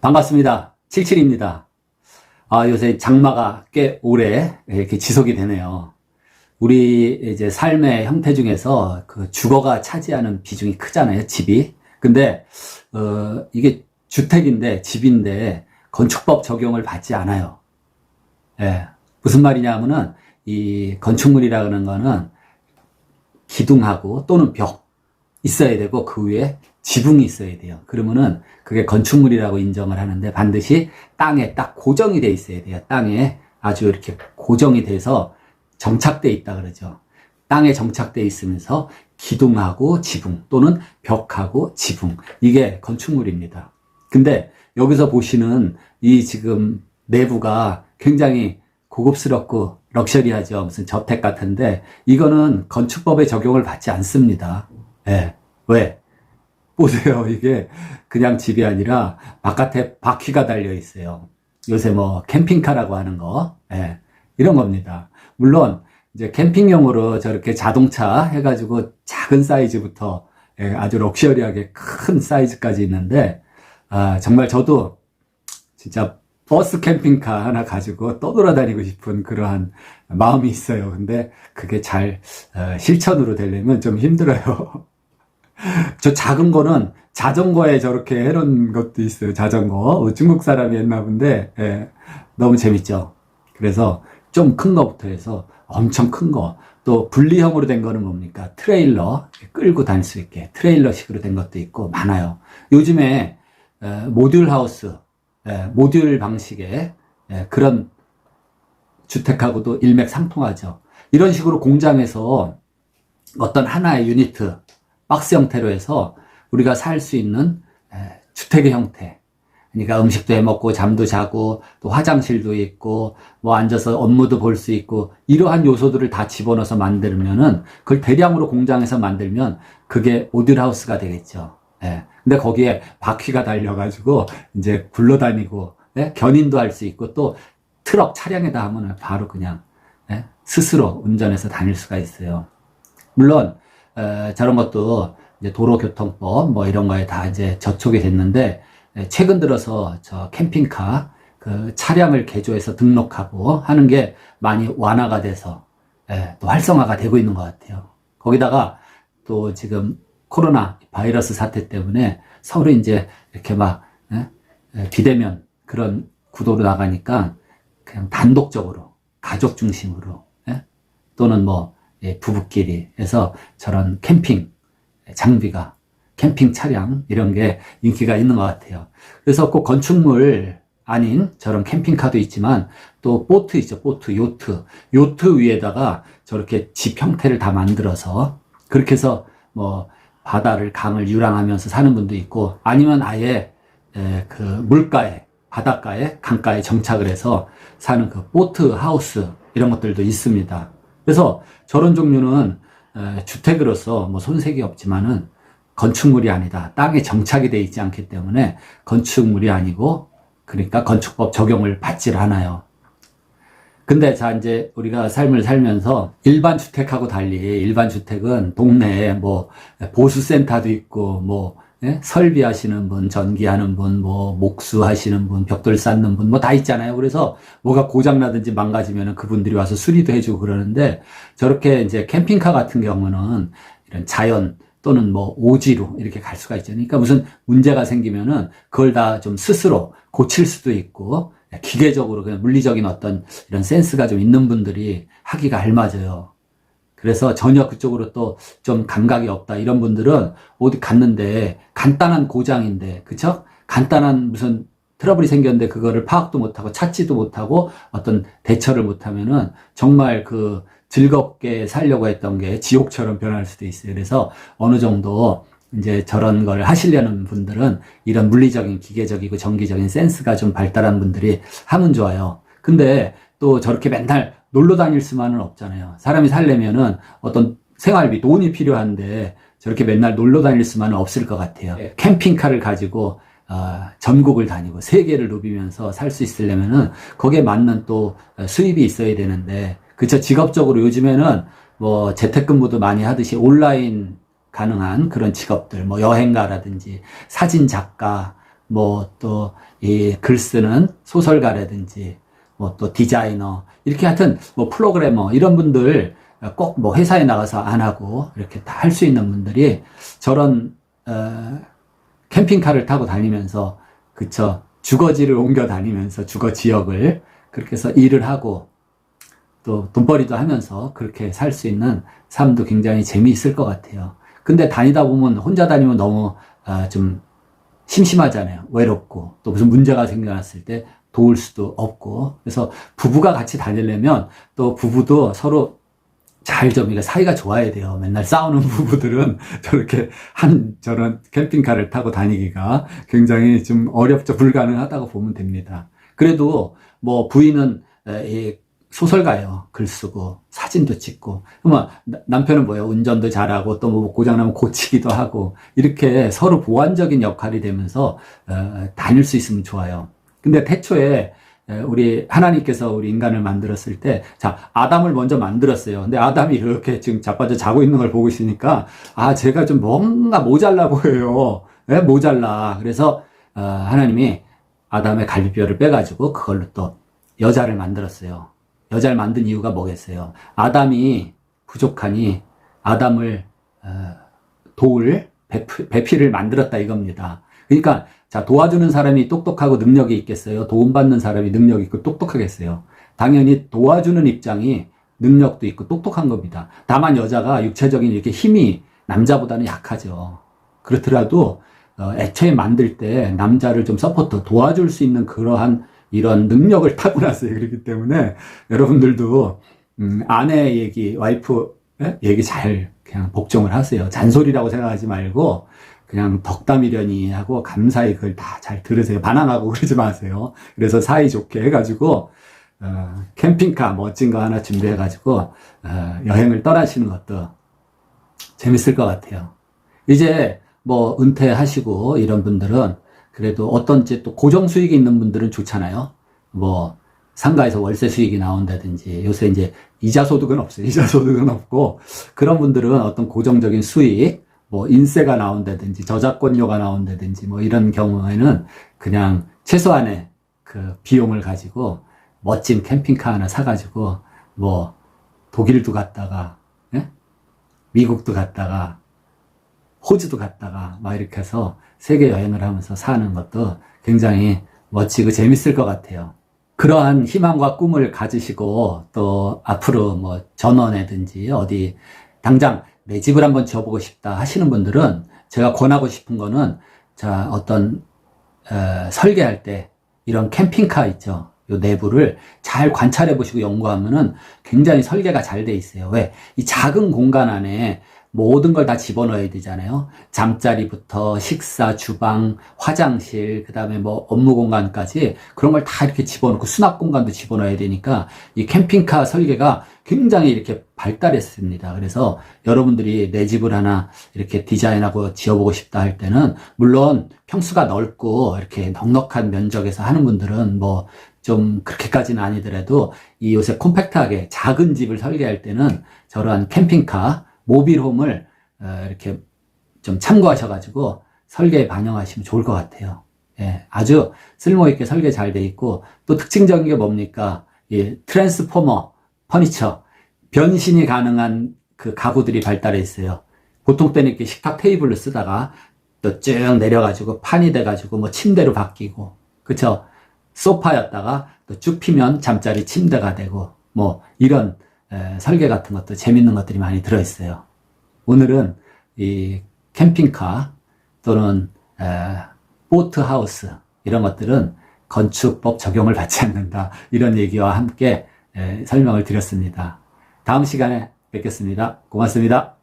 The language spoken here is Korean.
반갑습니다. 77입니다. 아, 요새 장마가 꽤 오래 이렇게 지속이 되네요. 우리 이제 삶의 형태 중에서 그 주거가 차지하는 비중이 크잖아요, 집이. 근데, 어, 이게 주택인데, 집인데, 건축법 적용을 받지 않아요. 예. 무슨 말이냐 하면은, 이 건축물이라는 거는 기둥하고 또는 벽 있어야 되고, 그 위에 지붕이 있어야 돼요. 그러면은 그게 건축물이라고 인정을 하는데 반드시 땅에 딱 고정이 돼 있어야 돼요. 땅에 아주 이렇게 고정이 돼서 정착돼 있다 그러죠. 땅에 정착돼 있으면서 기둥하고 지붕 또는 벽하고 지붕 이게 건축물입니다. 근데 여기서 보시는 이 지금 내부가 굉장히 고급스럽고 럭셔리하죠. 무슨 저택 같은데 이거는 건축법에 적용을 받지 않습니다. 예. 왜? 보세요. 이게 그냥 집이 아니라 바깥에 바퀴가 달려 있어요. 요새 뭐 캠핑카라고 하는 거, 예, 이런 겁니다. 물론 이제 캠핑용으로 저렇게 자동차 해가지고 작은 사이즈부터 예, 아주 럭셔리하게 큰 사이즈까지 있는데 아, 정말 저도 진짜 버스 캠핑카 하나 가지고 떠돌아다니고 싶은 그러한 마음이 있어요. 근데 그게 잘 어, 실천으로 되려면 좀 힘들어요. 저 작은 거는 자전거에 저렇게 해놓은 것도 있어요. 자전거. 어, 중국 사람이 했나 본데, 예, 너무 재밌죠. 그래서 좀 큰 거부터 해서 엄청 큰 거. 또 분리형으로 된 거는 뭡니까? 트레일러. 끌고 다닐 수 있게. 트레일러식으로 된 것도 있고 많아요. 요즘에 에, 모듈 하우스, 에, 모듈 방식의 에, 그런 주택하고도 일맥상통하죠. 이런 식으로 공장에서 어떤 하나의 유니트, 박스 형태로 해서 우리가 살 수 있는 주택의 형태. 그러니까 음식도 해 먹고 잠도 자고 또 화장실도 있고 뭐 앉아서 업무도 볼 수 있고 이러한 요소들을 다 집어넣어서 만들면은 그걸 대량으로 공장에서 만들면 그게 모듈하우스가 되겠죠. 예. 근데 거기에 바퀴가 달려가지고 이제 굴러다니고 예? 견인도 할 수 있고 또 트럭 차량에다 하면은 바로 그냥 예? 스스로 운전해서 다닐 수가 있어요. 물론 에, 저런 것도 이제 도로교통법 뭐 이런 거에 다 이제 저촉이 됐는데 에, 최근 들어서 저 캠핑카 그 차량을 개조해서 등록하고 하는 게 많이 완화가 돼서 에, 또 활성화가 되고 있는 것 같아요. 거기다가 또 지금 코로나 바이러스 사태 때문에 서로 이제 이렇게 막 에, 에, 비대면 그런 구도로 나가니까 그냥 단독적으로 가족 중심으로 에? 또는 뭐 예, 부부끼리 해서 저런 캠핑 장비가 캠핑 차량 이런 게 인기가 있는 것 같아요. 그래서 꼭 건축물 아닌 저런 캠핑카도 있지만 또 보트 있죠. 보트, 요트. 요트 위에다가 저렇게 집 형태를 다 만들어서 그렇게 해서 뭐 바다를 강을 유랑하면서 사는 분도 있고 아니면 아예 그 물가에 바닷가에 강가에 정착을 해서 사는 그 보트 하우스 이런 것들도 있습니다. 그래서 저런 종류는 주택으로서 뭐 손색이 없지만은 건축물이 아니다. 땅에 정착이 되어 있지 않기 때문에 건축물이 아니고 그러니까 건축법 적용을 받질 않아요. 근데 자 이제 우리가 삶을 살면서 일반 주택하고 달리 일반 주택은 동네에 뭐 보수센터도 있고 뭐 예? 설비하시는 분, 전기하는 분, 뭐 목수하시는 분, 벽돌 쌓는 분, 뭐 다 있잖아요. 그래서 뭐가 고장 나든지 망가지면 그분들이 와서 수리도 해주고 그러는데 저렇게 이제 캠핑카 같은 경우는 이런 자연 또는 뭐 오지로 이렇게 갈 수가 있죠. 그러니까 무슨 문제가 생기면은 그걸 다 좀 스스로 고칠 수도 있고 기계적으로 그냥 물리적인 어떤 이런 센스가 좀 있는 분들이 하기가 알맞아요. 그래서 전혀 그쪽으로 또 좀 감각이 없다 이런 분들은 어디 갔는데 간단한 고장인데 그쵸? 간단한 무슨 트러블이 생겼는데 그거를 파악도 못하고 찾지도 못하고 어떤 대처를 못하면은 정말 그 즐겁게 살려고 했던 게 지옥처럼 변할 수도 있어요. 그래서 어느 정도 이제 저런 걸 하시려는 분들은 이런 물리적인 기계적이고 정기적인 센스가 좀 발달한 분들이 하면 좋아요. 근데 또 저렇게 맨날 놀러 다닐 수만은 없잖아요. 사람이 살려면은 어떤 생활비, 돈이 필요한데 저렇게 맨날 놀러 다닐 수만은 없을 것 같아요. 네. 캠핑카를 가지고 어, 전국을 다니고 세계를 누비면서 살 수 있으려면은 거기에 맞는 또 수입이 있어야 되는데 그쵸 직업적으로 요즘에는 뭐 재택근무도 많이 하듯이 온라인 가능한 그런 직업들 뭐 여행가라든지 사진 작가 뭐 또 이 글 쓰는 소설가라든지 뭐 또 디자이너 이렇게 하여튼 뭐 프로그래머 이런 분들 꼭 뭐 회사에 나가서 안 하고 이렇게 다 할 수 있는 분들이 저런 어, 캠핑카를 타고 다니면서 그쵸 주거지를 옮겨 다니면서 주거 지역을 그렇게 해서 일을 하고 또 돈벌이도 하면서 그렇게 살 수 있는 삶도 굉장히 재미있을 것 같아요. 근데 다니다 보면 혼자 다니면 너무 아, 좀 심심하잖아요. 외롭고 또 무슨 문제가 생겨났을 때 도울 수도 없고 그래서 부부가 같이 다니려면 또 부부도 서로 잘좀 이게 사이가 좋아야 돼요. 맨날 싸우는 부부들은 저렇게 한 저런 캠핑카를 타고 다니기가 굉장히 좀 어렵죠. 불가능하다고 보면 됩니다. 그래도 뭐 부인은 소설가예요. 글 쓰고 사진도 찍고. 그러면 나- 남편은 뭐예요? 운전도 잘하고 또 뭐 고장나면 고치기도 하고 이렇게 서로 보완적인 역할이 되면서 어, 다닐 수 있으면 좋아요. 근데 태초에 에, 우리 하나님께서 우리 인간을 만들었을 때, 자, 아담을 먼저 만들었어요. 근데 아담이 이렇게 지금 자빠져 자고 있는 걸 보고 있으니까, 아, 제가 좀 뭔가 모자라 보여요. 예, 모자라. 그래서, 어, 하나님이 아담의 갈비뼈를 빼가지고 그걸로 또 여자를 만들었어요. 여자를 만든 이유가 뭐겠어요? 아담이 부족하니 아담을 어, 도울 배피, 배피를 만들었다 이겁니다. 그러니까 자 도와주는 사람이 똑똑하고 능력이 있겠어요? 도움받는 사람이 능력 있고 똑똑하겠어요? 당연히 도와주는 입장이 능력도 있고 똑똑한 겁니다. 다만 여자가 육체적인 이렇게 힘이 남자보다는 약하죠. 그렇더라도 어, 애초에 만들 때 남자를 좀 서포트 도와줄 수 있는 그러한 이런 능력을 타고났어요. 그렇기 때문에 여러분들도 음, 아내 얘기, 와이프 예? 얘기 잘 그냥 복종을 하세요. 잔소리라고 생각하지 말고 그냥 덕담이려니 하고 감사히 그걸 다잘 들으세요. 반항하고 그러지 마세요. 그래서 사이좋게 해가지고 어, 캠핑카 멋진 거 하나 준비해가지고 어, 여행을 떠나시는 것도 재밌을 것 같아요. 이제 뭐 은퇴하시고 이런 분들은 그래도 어떤지 또 고정 수익이 있는 분들은 좋잖아요. 뭐 상가에서 월세 수익이 나온다든지 요새 이제 이자 소득은 없어요. 이자 소득은 없고 그런 분들은 어떤 고정적인 수익 뭐 인세가 나온다든지 저작권료가 나온다든지 뭐 이런 경우에는 그냥 최소한의 그 비용을 가지고 멋진 캠핑카 하나 사가지고 뭐 독일도 갔다가 예? 미국도 갔다가 호주도 갔다가 막 이렇게 해서 세계 여행을 하면서 사는 것도 굉장히 멋지고 재밌을 것 같아요. 그러한 희망과 꿈을 가지시고 또 앞으로 뭐 전원이든지 어디 당장 내 집을 한번 지어보고 싶다 하시는 분들은 제가 권하고 싶은 거는 자 어떤 어, 설계할 때 이런 캠핑카 있죠. 요 내부를 잘 관찰해 보시고 연구하면은 굉장히 설계가 잘 돼 있어요. 왜? 이 작은 공간 안에 모든 걸 다 집어넣어야 되잖아요. 잠자리부터 식사, 주방, 화장실, 그 다음에 뭐 업무 공간까지 그런 걸 다 이렇게 집어넣고 수납 공간도 집어넣어야 되니까 이 캠핑카 설계가 굉장히 이렇게 발달했습니다. 그래서 여러분들이 내 집을 하나 이렇게 디자인하고 지어보고 싶다 할 때는 물론 평수가 넓고 이렇게 넉넉한 면적에서 하는 분들은 뭐좀 그렇게까지는 아니더라도 이 요새 콤팩트하게 작은 집을 설계할 때는 저러한 캠핑카 모빌홈을 어, 이렇게 좀 참고하셔가지고 설계에 반영하시면 좋을 것 같아요. 예, 아주 쓸모있게 설계 잘 돼 있고 또 특징적인 게 뭡니까? 이 트랜스포머 퍼니처 변신이 가능한 그 가구들이 발달해 있어요. 보통 때는 이렇게 식탁 테이블로 쓰다가 또 쭉 내려가지고 판이 돼가지고 뭐 침대로 바뀌고 그쵸? 소파였다가 또 쭉 피면 잠자리 침대가 되고 뭐 이런 에, 설계 같은 것도 재밌는 것들이 많이 들어있어요. 오늘은 이 캠핑카 또는 에, 보트하우스 이런 것들은 건축법 적용을 받지 않는다 이런 얘기와 함께 에, 설명을 드렸습니다. 다음 시간에 뵙겠습니다. 고맙습니다.